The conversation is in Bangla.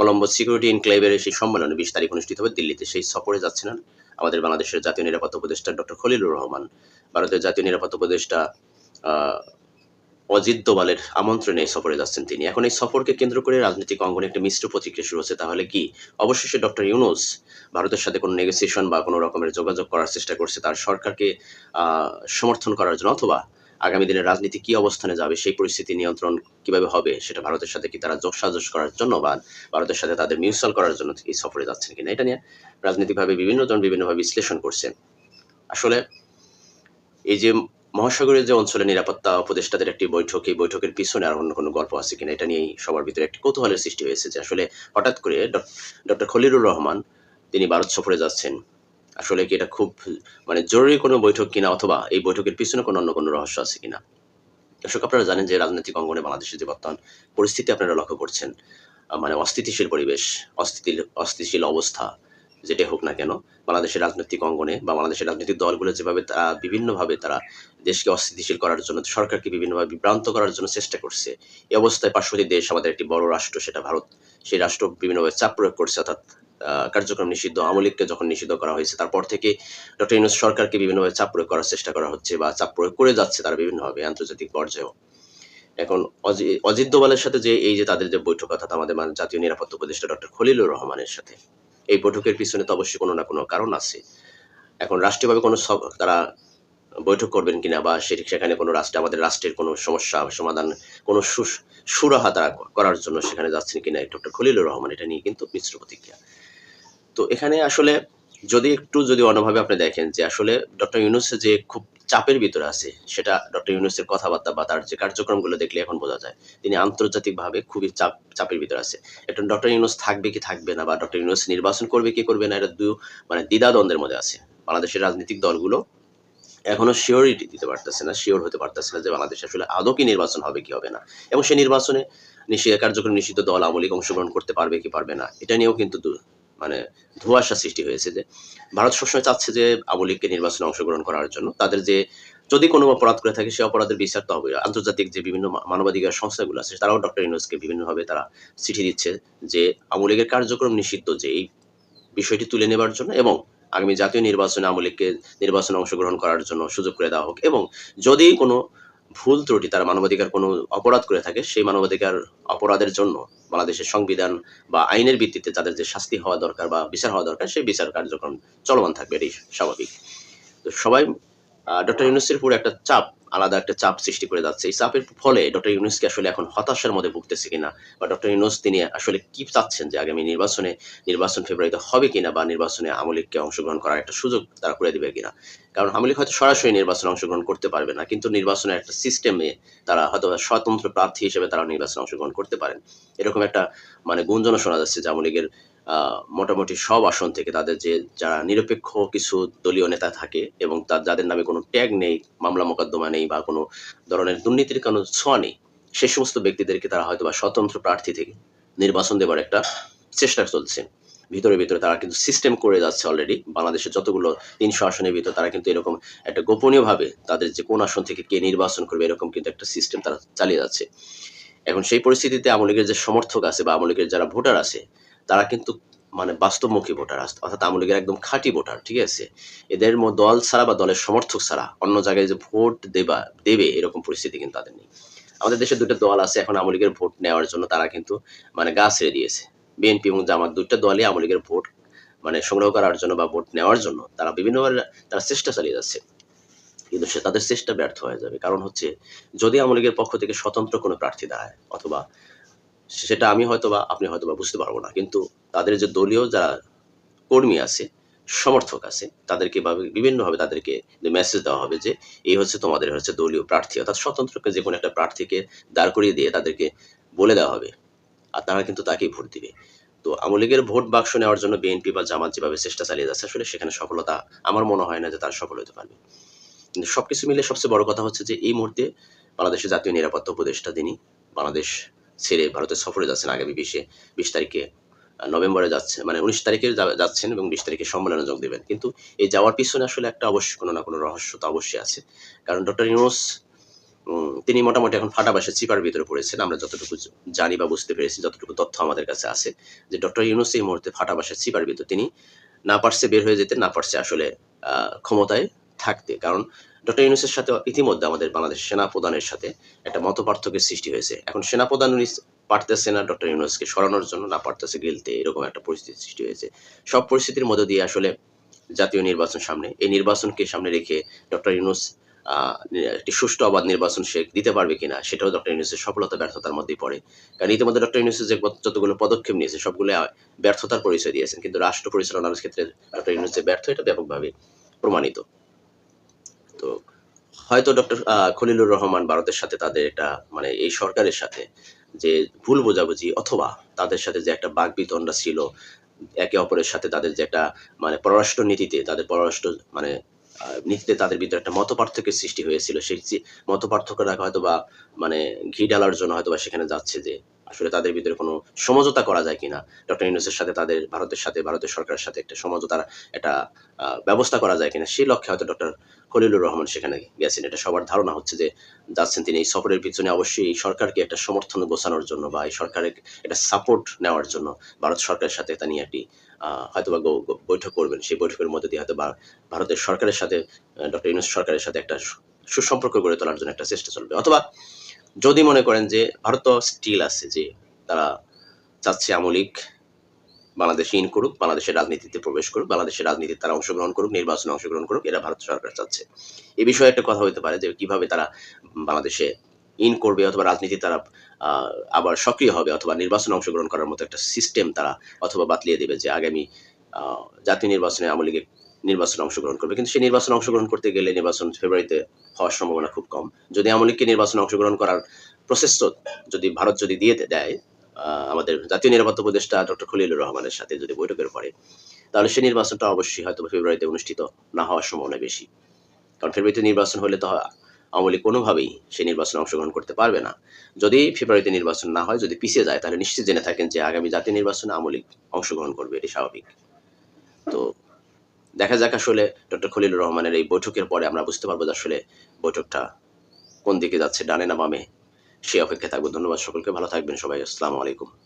কলম্বো সিকিউরিটি ইনক্লেভের সেই সম্মেলনে বিশ তারিখ অনুষ্ঠিত হবে দিল্লিতে। সেই সফরে যাচ্ছিলেন আমাদের বাংলাদেশের জাতীয় নিরাপত্তা উপদেষ্টা ডক্টর খলিলুর রহমান। ভারতের জাতীয় নিরাপত্তা উপদেষ্টা অজিত দোভালের আমন্ত্রণে এই সফরে যাচ্ছেন তিনি। এখন এই সফরকে কেন্দ্র করে রাজনৈতিক অঙ্গনে একটা মিশ্র প্রতিক্রিয়া শুরু হচ্ছে। তাহলে কি? অবশেষে ডক্টর ইউনুস ভারতের সাথে কোনো নেগোসিয়েশন বা কোনো রকমের যোগাযোগ করার চেষ্টা করছে। তার সরকারকে সমর্থন করার জন্য অথবা আগামী দিনে রাজনীতি কি অবস্থানে যাবে, সেই পরিস্থিতি নিয়ন্ত্রণ কীভাবে হবে, সেটা ভারতের সাথে কি তারা যোগসাজস করার জন্য বা ভারতের সাথে তাদের মিউচুয়াল করার জন্য এই সফরে যাচ্ছেন কিনা, এটা নিয়ে রাজনৈতিকভাবে বিভিন্ন জন বিভিন্নভাবে বিশ্লেষণ করছেন। আসলে এই যে মহাসাগরের যে অঞ্চলে নিরাপত্তা উপদেষ্টাদের একটি বৈঠক, এই বৈঠকের পিছনে আর অন্য কোনো গল্প আছে কিনা, এটা নিয়েই সবার ভিতরে একটি কৌতূহলের সৃষ্টি হয়েছে যে আসলে হঠাৎ করে ডক্টর খলিলুর রহমান তিনি ভারত সফরে যাচ্ছেন। আসলে কি এটা খুব মানে জরুরি কোনো বৈঠক কিনা অথবা এই বৈঠকের পিছনে কোনো অন্য কোনো রহস্য আছে কিনা? দর্শক, আপনারা জানেন যে রাজনৈতিক অঙ্গনে বাংলাদেশের যে বর্তমান পরিস্থিতি আপনারা লক্ষ্য করছেন মানে অস্থিতিশীল পরিবেশ, অস্থিতিল, অস্থিতিশীল অবস্থা যেটা হোক না কেন, বাংলাদেশের রাজনৈতিক অঙ্গনে বা বাংলাদেশের রাজনৈতিক দলগুলো যেভাবে তারা বিভিন্নভাবে তারা দেশকে অস্থিতিশীল করার জন্য, সরকারকে বিভিন্নভাবে বিভ্রান্ত করার জন্য চেষ্টা করছে, এই অবস্থায় পার্শ্ববর্তী দেশ আমাদের একটি বড় রাষ্ট্র, সেটা ভারত, সেই রাষ্ট্র বিভিন্নভাবে চাপ প্রয়োগ করছে, অর্থাৎ কার্যক্রম নিষিদ্ধ আমলিককে যখন নিষিদ্ধ করা হয়েছে, তারপর থেকে ডক্টর ইউনুস সরকারকে বিভিন্নভাবে চাপ প্রয়োগ করার চেষ্টা করা হচ্ছে বা চাপ প্রয়োগ করে যাচ্ছে তারা বিভিন্নভাবে আন্তর্জাতিক পর্যায়েও। এখন অজিত দোভালের সাথে যে, এই যে তাদের যে বৈঠক, অর্থাৎ আমাদের মানে জাতীয় নিরাপত্তা উপদেষ্টা ডক্টর খলিলুর রহমানের সাথে, এই বৈঠকের পিছনে তো অবশ্যই কোনো না কোনো কারণ আছে। এখন রাষ্ট্রীয়ভাবে কোনো তারা বৈঠক করবেন কিনা বা সেখানে কোনো রাষ্ট্রে, আমাদের রাষ্ট্রের কোনো সমস্যা, সমাধান, কোনো সুরাহা তারা করার জন্য সেখানে যাচ্ছেন কিনা ডক্টর খলিলুর রহমান, এটা নিয়ে কিন্তু মিশ্র প্রতিক্রিয়া। তো এখানে আসলে যদি একটু যদি অন্যভাবে আপনি দেখেন যে আসলে ডক্টর ইউনুস যে খুব চাপের ভিতরে আছে, সেটা ডক্টর ইউনুসের কথাবার্তা বা তার যে কার্যক্রমগুলো দেখলে এখন বোঝা যায়, তিনি আন্তর্জাতিকভাবে খুবই চাপ, চাপের ভিতরে আছে। এখন ডক্টর ইউনুস থাকবে কি থাকবে না বা ডক্টর ইউনুস নির্বাচন করবে কি করবে না, এটা দু মানে দ্বিধাদ্বন্দ্বের মধ্যে আছে। বাংলাদেশের রাজনৈতিক দলগুলো এখনও শিওরিটি দিতে পারতেছে না শিওর হতে পারতেছে না যে বাংলাদেশে আসলে আদৌ কি নির্বাচন হবে কি হবে না। এবং সেই নির্বাচনে নিষিদ্ধ, কার্যক্রম নিষিদ্ধ দল, আওয়ামী লীগ অংশগ্রহণ করতে পারবে কি পারবে না, এটা নিয়েও কিন্তু মানে ধোঁয়াশা সৃষ্টি হয়েছে যে ভারত সবসময় চাচ্ছে যে আওয়ামী লীগকে নির্বাচনে অংশগ্রহণ করার জন্য। তাদের যে যদি কোনো অপরাধ করে থাকে, সে অপরাধের বিচার তো হবে আন্তর্জাতিক যে বিভিন্ন মানবাধিকার সংস্থাগুলো আছে, তারাও ডক্টর ইউনুসকে বিভিন্নভাবে তারা চিঠি দিচ্ছে যে আওয়ামী লীগের কার্যক্রম নিষিদ্ধ যে এই বিষয়টি তুলে নেবার জন্য এবং আগামী জাতীয় নির্বাচনে আওয়ামী লীগকে নির্বাচনে অংশগ্রহণ করার জন্য সুযোগ করে দেওয়া হোক। এবং যদি কোনো ভুল ত্রুটি তারা মানবাধিকার কোনো অপরাধ করে থাকে, সেই মানবাধিকার অপরাধের জন্য বাংলাদেশের সংবিধান বা আইনের ভিত্তিতে তাদের যে শাস্তি হওয়া দরকার বা বিচার হওয়া দরকার, সেই বিচার কার্যক্রম চলমান থাকবে, এটাই স্বাভাবিক। তো সবাই ডক্টর ইউনুসের উপর একটা চাপ আলাদা একটা চাপ সৃষ্টি করে যাচ্ছে। এই চাপের ফলে ডক্টর ইউনুসকে আসলে এখন হতাশার মধ্যে ভুগতেছে কিনা বা ডক্টর ইউনুস তিনি আসলে কি চাচ্ছেন যে আগামী নির্বাচনে নির্বাচন ফেব্রুয়ারিতে হবে কিনা বা নির্বাচনে আওয়ামী লীগকে অংশগ্রহণ করার একটা সুযোগ তারা করে দিবে কিনা? কারণ আমলিক হয়তো সরাসরি নির্বাচনে অংশগ্রহণ করতে পারবে না কিন্তু নির্বাচনের একটা সিস্টেমে তারা হয়তো স্বতন্ত্র প্রার্থী হিসেবে তারা নির্বাচনে অংশগ্রহণ করতে পারেন। এরকম একটা মানে গুঞ্জনও শোনা যাচ্ছে যে আওয়ামী লীগের আহ, মোটামুটি সব আসন থেকে তাদের যে, যারা নিরপেক্ষ কিছু দলীয় নেতা থাকে এবং তার, যাদের নামে কোনো ট্যাগ নেই, মামলা মোকদ্দমা নেই বা কোনো ধরনের দুর্নীতির কোনো ছোঁয়া নেই, সে সমস্ত ব্যক্তিদেরকে তারা হয়তো বা স্বতন্ত্র প্রার্থী থেকে নির্বাচন দেবার একটা চেষ্টা চলছে। ভিতরে ভিতরে তারা কিন্তু সিস্টেম করে যাচ্ছে অলরেডি বাংলাদেশের যতগুলো তিনশো আসনের ভিতরে তারা কিন্তু এরকম একটা গোপনীয়ভাবে তাদের যে কোন আসন থেকে কে নির্বাচন করবে, এরকম কিন্তু একটা সিস্টেম তারা চালিয়ে যাচ্ছে। এখন সেই পরিস্থিতিতে আওয়ামী লীগের যে সমর্থক আছে বা আওয়ামী লীগের যারা ভোটার আছে তারা কিন্তু মানে বাস্তবমুখী ভোটার অর্থাৎ আওয়ামী লীগের একদম খাঁটি ভোটার, ঠিক আছে? এদের দল ছাড়া বা দলের সমর্থক ছাড়া অন্য জায়গায় যে ভোট দেবা, দেবে, এরকম পরিস্থিতি কিন্তু তাদের নেই। আমাদের দেশে দুটো দল আছে, এখন আওয়ামী লীগের ভোট নেওয়ার জন্য তারা কিন্তু মানে গা ছেড়ে দিয়েছে। বিএনপি এবং জামাত দুটো দলই আওয়ামী লীগের ভোট মানে সংগ্রহ করার জন্য বা ভোট নেওয়ার জন্য তারা বিভিন্নভাবে তারা চেষ্টা চালিয়ে যাচ্ছে। কিন্তু সে তাদের চেষ্টা ব্যর্থ হয়ে যাবে। কারণ হচ্ছে যদি আওয়ামী লীগের পক্ষ থেকে স্বতন্ত্র কোনো প্রার্থী দাঁড়ায় অথবা সেটা আমি হয়তো বা আপনি হয়তো বা বুঝতে পারব না। কিন্তু তাদের যে দলীয় যারা কর্মী আছে, সমর্থক আছে, তাদেরকে বা বিভিন্নভাবে তাদেরকে মেসেজ দেওয়া হবে যে, এই হচ্ছে তোমাদের হচ্ছে দলীয় প্রার্থী। অর্থাৎ স্বতন্ত্রকে যে কোনো একটা প্রার্থীকে দাঁড় করিয়ে দিয়ে তাদেরকে বলে দেওয়া হবে। আর তারা কিন্তু তাকেই ভোট দিবে। তো আওয়ামী লীগের ভোট বাক্স নেওয়ার জন্য বিএনপি বা জামাত যেভাবে চেষ্টা চালিয়ে যাচ্ছে, আসলে সেখানে সফলতা আমার মনে হয় না যে তারা সফল হতে পারবে। কিন্তু সবকিছু মিলে সবচেয়ে বড় কথা হচ্ছে যে, এই মুহূর্তে বাংলাদেশের জাতীয় নিরাপত্তা উপদেষ্টা তিনি বাংলাদেশ ছেড়ে ভারতের সফরে যাচ্ছেন আগামী বিশে, বিশ তারিখে নভেম্বরে যাচ্ছে মানে উনিশ তারিখে যাচ্ছেন এবং বিশ তারিখে সম্মেলনে যোগ দেবেন। কিন্তু এই যাওয়ার পিছনে আসলে একটা অবশ্যই কোনো না কোনো রহস্য তো অবশ্যই আছে। কারণ ডক্টর ইউনুস তিনি মোটামুটি এখন ফাটাবাসে চিপার ভিতরে পড়েছেন। আমরা যতটুকু জানি বা বুঝতে পেরেছি, যতটুকু তথ্য আমাদের কাছে আছে, যে ডক্টর ইউনুস এই মুহূর্তে ফাটাবাসে চিপার ভিতরে। তিনি না পারছে বের হয়ে যেতে, না পারছে আসলে ক্ষমতায় থাকতে। কারণ ডক্টর ইউনুসের সাথে ইতিমধ্যে আমাদের বাংলাদেশ সেনা প্রধানের সাথে একটা মত পার্থক্যের সৃষ্টি হয়েছে। এখন সেনা প্রধান উনি পারতেছে না ডক্টর ইউনুসকে সরানোর জন্য, না পারতেছে গিলতে, এরকম একটা পরিস্থিতি সৃষ্টি হয়েছে। সব পরিস্থিতির মধ্য দিয়ে আসলে জাতীয় নির্বাচন সামনে, এই নির্বাচনকে সামনে রেখে ডক্টর ইউনুস একটি সুষ্ঠু অবাধ নির্বাচন সে দিতে পারবে কিনা, সেটাও ডক্টর ইউনুসের সফলতা, ব্যর্থতার মধ্যেই পড়ে। কারণ ইতিমধ্যে ডক্টর ইউনুস যে যতগুলো পদক্ষেপ নিয়েছে, সবগুলো ব্যর্থতার পরিচয় দিয়েছেন। কিন্তু রাষ্ট্র পরিচালনার ক্ষেত্রে ডক্টর ইউনুস যে ব্যর্থ, এটা ব্যাপকভাবে প্রমাণিত। তো হয়তো ডক্টর খলিলুর রহমান ভারতের সাথে তাদের একটা মানে এই সরকারের সাথে যে ভুল বোঝাবুঝি অথবা তাদের সাথে যে একটা বাগবিতণ্ডা ছিল, একে অপরের সাথে তাদের যে একটা মানে পররাষ্ট্র নীতিতে তাদের পররাষ্ট্র মানে নীতিতে তাদের ভিতরে একটা মত পার্থক্যের সৃষ্টি হয়েছিল। সেই মত পার্থক্যটা হয়তো বা মানে ঘি ডালার জন্য হয়তো বা সেখানে যাচ্ছে যে আসলে তাদের ভিতরে কোনো সমঝোতা করা যায় কিনা? ডক্টর ইউনুসের সাথে তাদের, ভারতের সাথে, ভারতের সরকারের সাথে একটা সমঝোতার একটা ব্যবস্থা করা যায় কিনা? সেই লক্ষ্যে হয়তো ডক্টর খলিলুর রহমান সেখানে গেছেন। এটা সবার ধারণা হচ্ছে যে যাচ্ছেন তিনি এই সফরের পিছনে অবশ্যই এই সরকারকে একটা সমর্থন গোছানোর জন্য বা এই সরকারের একটা সাপোর্ট নেওয়ার জন্য ভারত সরকারের সাথে তা নিয়ে একটি গো- গো- বৈঠক করবেন। সেই বৈঠকের মধ্যে দিয়ে হয়তো বা ভারতের সরকারের সাথে ডক্টর ইউনুস সরকারের সাথে একটা সুসম্পর্ক গড়ে তোলার জন্য একটা চেষ্টা চলবে। অথবা যদি মনে করেন যে ভারত স্টিল আছে, যে তারা চাচ্ছে আমলিক বাংলাদেশে ইন করুক, বাংলাদেশের রাজনীতিতে প্রবেশ করুক, বাংলাদেশের রাজনীতিতে তারা অংশগ্রহণ করুক, নির্বাচনে অংশগ্রহণ করুক, এরা ভারত সরকার চাচ্ছে। এ বিষয়ে একটা কথা হতে পারে যে কীভাবে তারা বাংলাদেশে ইন করবে অথবা রাজনীতি তারা আবার সক্রিয় হবে অথবা নির্বাচনে অংশগ্রহণ করার মতো একটা সিস্টেম তারা অথবা বাতলিয়ে দেবে যে আগামী জাতীয় নির্বাচনে আওয়ামী লীগের নির্বাচনে অংশগ্রহণ করবে। কিন্তু সেই নির্বাচনে অংশগ্রহণ করতে গেলে নির্বাচন ফেব্রুয়ারিতে হওয়ার সম্ভাবনা খুব কম। যদি আওয়ামী লীগকে নির্বাচনে অংশগ্রহণ করার প্রসেস যদি ভারত যদি দিয়ে দেয় আমাদের জাতীয় নিরাপত্তা উপদেষ্টা ডক্টর খলিলুর রহমানের সাথে যদি বৈঠকের পরে, তাহলে সেই নির্বাচনটা অবশ্যই হয়তো ফেব্রুয়ারিতে অনুষ্ঠিত না হওয়ার সম্ভাবনা বেশি। কারণ ফেব্রুয়ারিতে নির্বাচন হলে তো আওয়ামী লীগ কোনোভাবেই সেই নির্বাচনে অংশগ্রহণ করতে পারবে না। যদি ফেব্রুয়ারিতে নির্বাচন না হয়, যদি পিছিয়ে যায়, তাহলে নিশ্চিত জেনে থাকেন যে আগামী জাতীয় নির্বাচনে আওয়ামী লীগ অংশগ্রহণ করবে, এটি স্বাভাবিক। তো দেখা যাক আসলে ডক্টর খলিলুর রহমানের এই বৈঠকের পরে আমরা বুঝতে পারব যে আসলে বৈঠকটা কোন দিকে যাচ্ছে, ডানে না বামে সে অপেক্ষায় থাকব। ধন্যবাদ সকলকে, ভালো থাকবেন সবাই। আসসালামু আলাইকুম।